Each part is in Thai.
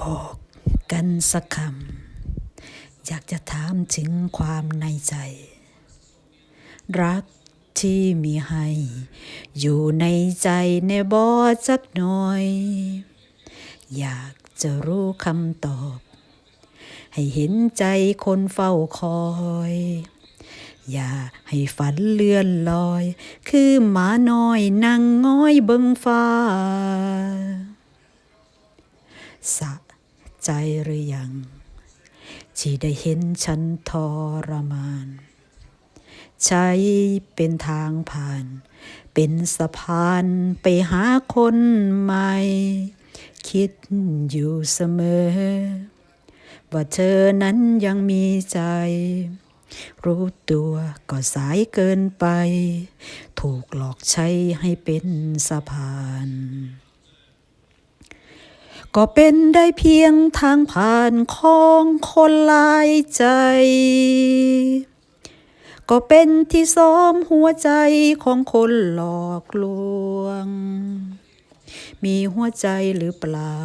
บอกกันสักคำ อยากจะถามถึงความในใจ รักที่มีให้ อยู่ในใจในบอสักหน่อย อยากจะรู้คำตอบ ให้เห็นใจคนเฝ้าคอย อย่าให้ฝันเลื่อนลอย คือหมาน้อยนั่งง้อยเบิงฟ้าสะ ใจหรือยังที่ได้เห็นฉันทรมาน ใช้เป็นทางผ่าน เป็นสะพานไปหาคนใหม่ คิดอยู่เสมอ ว่าเธอนั้นยังมีใจ รู้ตัวก็สายเกินไป ถูกหลอกใช้ให้เป็นสะพาน ก็เป็นได้เพียงทางผ่านของคนหลายใจ ก็เป็นที่ซ้อมหัวใจของคนหลอกลวง มีหัวใจหรือเปล่า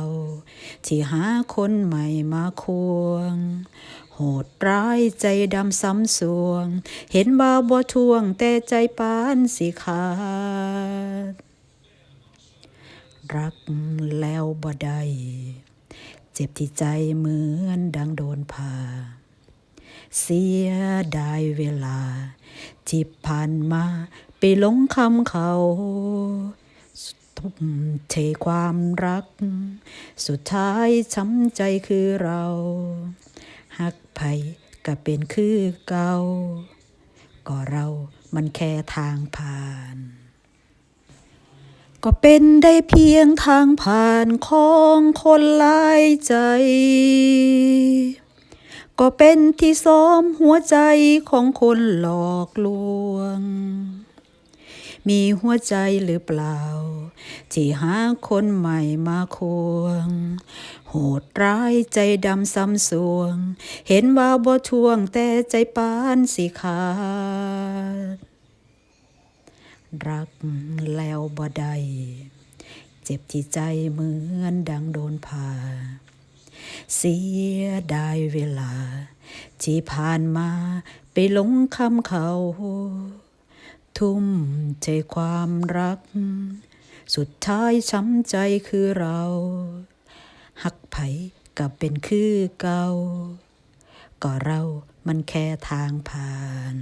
ที่หาคนใหม่มาควง โหดร้ายใจดำซ้ำสวง เห็นบ่าบ่ทวงแต่ใจปานสิขาด รักแล้วบ่ได้เจ็บที่ใจเหมือนดังโดนผ่าเสียดายเวลา ที่ผ่านมาไปหลงคำเขาทุ่มเทความรัก สุดท้ายช้ำใจคือเราหักไผก็เป็นคือเก่าก็เรามันแค่ทางผ่าน ก็เป็นได้เพียงทางผ่านของคนหลายใจ ก็เป็นที่ซ้อมหัวใจของคนหลอกลวง มีหัวใจหรือเปล่า ที่หาคนใหม่มาควง โหดร้ายใจดำซ้ำสวง เห็นว่าบ่ทวงแต่ใจปานสิขาด รักแล้วบ่ได้เจ็บที่ใจเหมือนดังโดนผ่า เสียดายเวลา ที่ผ่านมาไปหลงคำเขา ทุ่มเทความรัก สุดท้ายช้ำใจคือเรา หักไผกับเป็นคือเก่าก็เรามันแค่ทางผ่าน